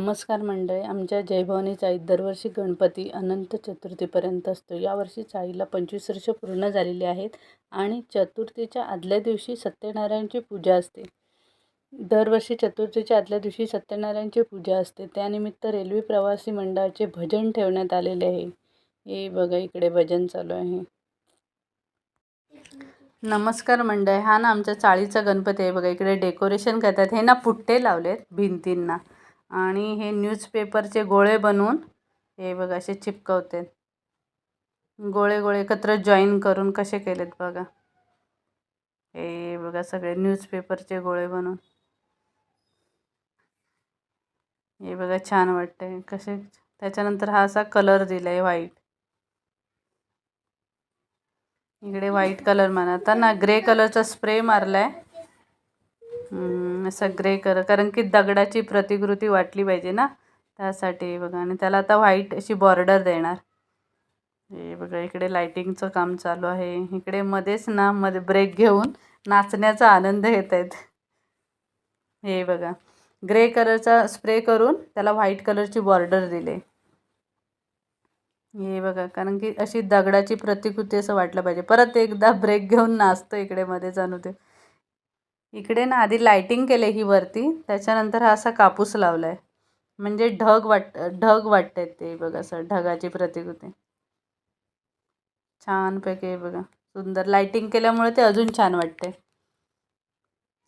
नमस्कार मंडळी आमच्या जयभवानी चाळीत दरवर्षी गणपती अनंत चतुर्थीपर्यंत असतो. यावर्षी चाळीला पंचवीस वर्ष पूर्ण झालेली आहेत आणि चतुर्थीच्या आदल्या दिवशी सत्यनारायणची पूजा असते. दरवर्षी चतुर्थीच्या आदल्या दिवशी सत्यनारायणची पूजा असते. त्यानिमित्त रेल्वे प्रवासी मंडळाचे भजन ठेवण्यात आलेले आहे. हे बघा इकडे भजन चालू आहे. नमस्कार मंडळ हा ना आमच्या चाळीचा गणपती आहे. बघा इकडे डेकोरेशन करतात. हे ना पुट्टे लावलेत भिंतींना. आणि हे न्यूजपेपरचे गोळे बनवून हे बघा असे चिपकवते. गोळे गोळे एकत्र जॉईन करून कसे केलेत बघा. हे बघा सगळे न्यूजपेपरचे गोळे बनवून. हे बघा छान वाटते कसे त्याच्यानंतर हा असा कलर दिला आहे व्हाईट इकडे व्हाईट कलर म्हणा आता ना ग्रे कलरचा स्प्रे मारला आहे असं ग्रे कर कारण की दगडाची प्रतिकृती वाटली पाहिजे ना? त्यासाठी बघा. आणि त्याला आता व्हाईट अशी बॉर्डर देणार. हे बघा इकडे लायटिंगचं काम चालू आहे. इकडे मध्येच ना मध्ये ब्रेक घेऊन नाचण्याचा आनंद घेत आहेत. हे बघा. ग्रे कलरचा स्प्रे करून त्याला व्हाईट कलरची बॉर्डर दिले. हे बघा कारण की अशी दगडाची प्रतिकृती असं वाटलं पाहिजे. परत एकदा ब्रेक घेऊन नाचतो इकडे मध्ये जाणू ते इकडे ना आधी लायटिंग केले ही वरती त्याच्यानंतर हा असा कापूस लावला आहे म्हणजे ढग वाट ढग वाटत आहेत ते बघा असं ढगाची प्रतिकृती. छानपैकी बघा. सुंदर लायटिंग केल्यामुळे ते अजून छान वाटते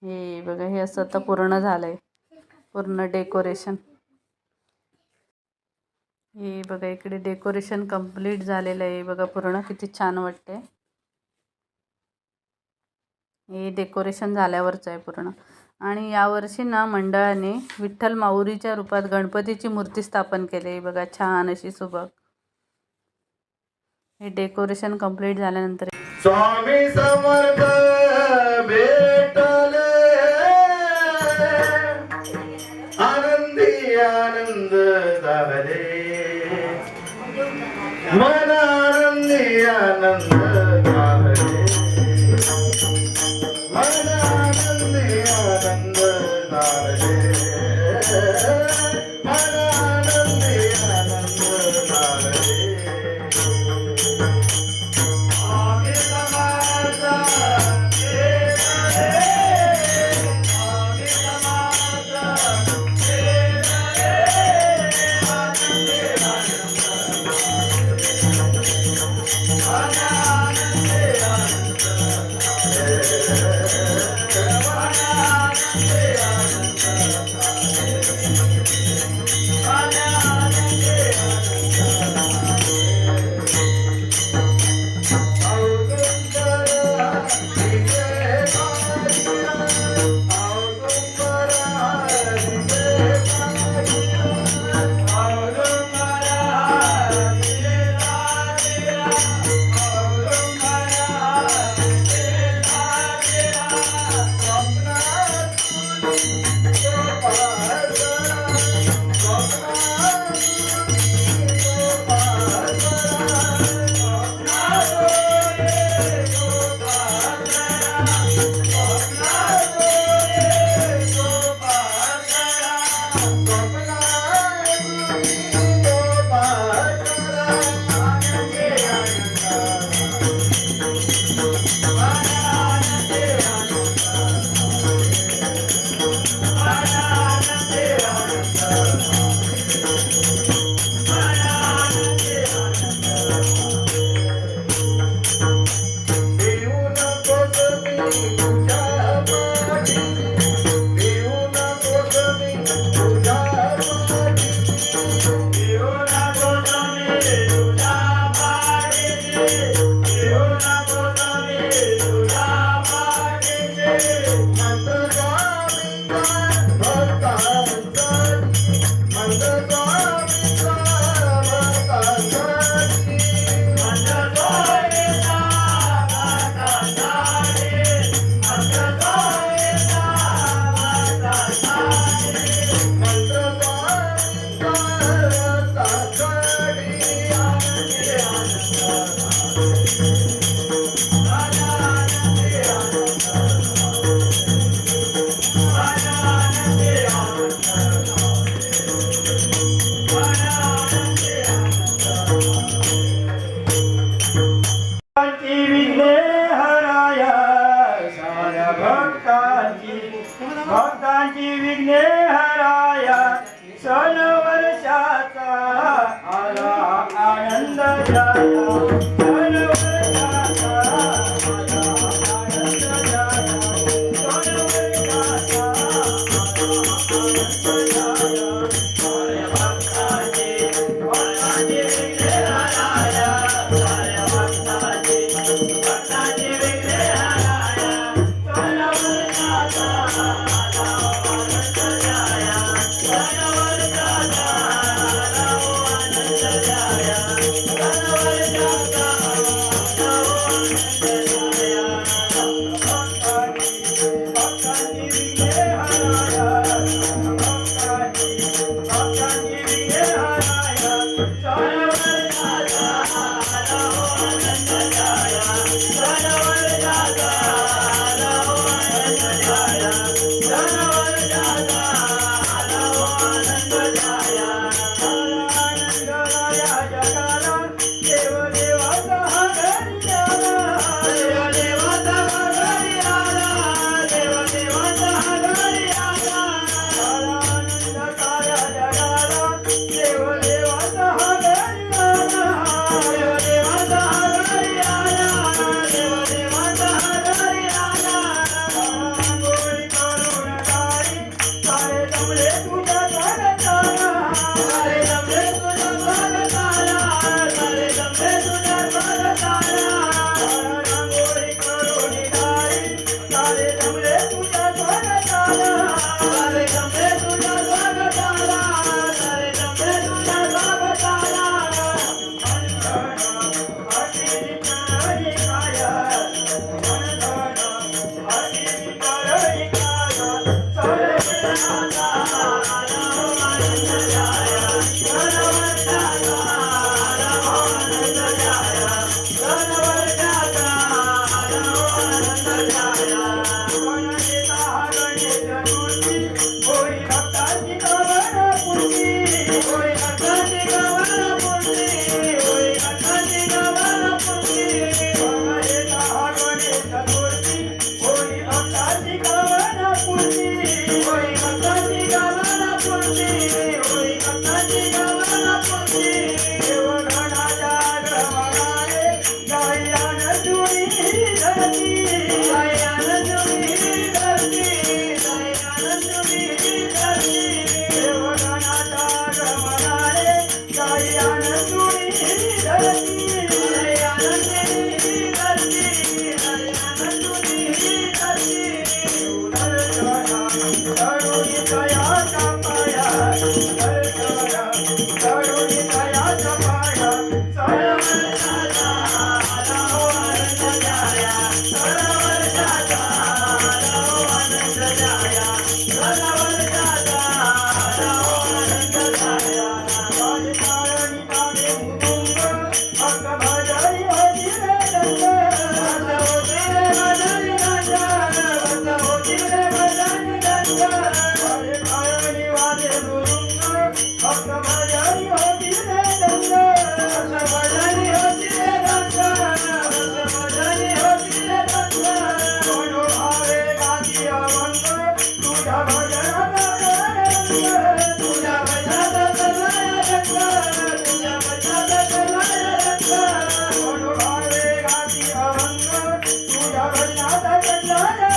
हे बघा हे असं आता पूर्ण झालं आहे पूर्ण डेकोरेशन हे बघा इकडे डेकोरेशन कंप्लीट झालेलं आहे. बघा पूर्ण किती छान वाटते हे डेकोरेशन झाल्यावरच आहे पूर्ण. आणि यावर्षी ना मंडळाने विठ्ठल माऊरीच्या रूपात गणपतीची मूर्ती स्थापन केली बघा छान अशी सुबक. हे डेकोरेशन कंप्लीट झाल्यानंतर स्वामी समर्थ भक्तांची भक्तांची विघ्ने हराया सन वर्षाचा आनंद जाया Da da da da.